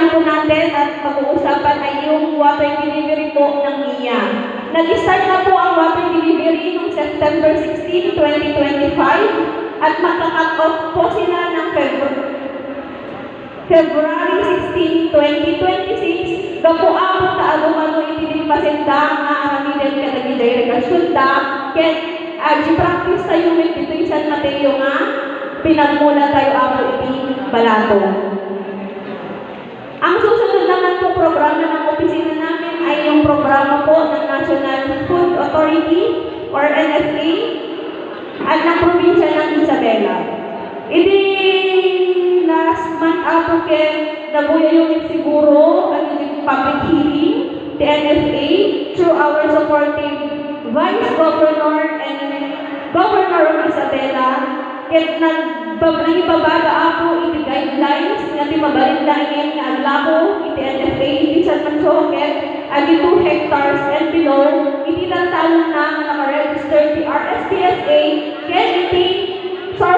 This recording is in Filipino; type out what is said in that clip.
pag-aaralan po natin at pag-uusapan ay yung water delivery po ng NIA. Nag-start na po ang water delivery noong September 16, 2025 at makakat off po sila ng February February 16, 2026, daw po ako kaagumano itinipasinda nga aramidan ka naging delegasyon da, ket agi practice tayo with dito yung San Mateo nga, pinagmula tayo ako iti balato. Ang susunod naman po programa ng opisina namin ay yung programa po ng National Food Authority or NFA at ng probinsya ng Isabela. Idi last month ako kay nabuya yung siguro ang yung public hearing, the NFA, through our supporting Vice Governor and Governor of Isabela, ket nagbablay babaga ako iti timelines nga ti mabalintangin nga ang labo iti NFA iti San Mansoket agi 2 hectares and below iti tantawag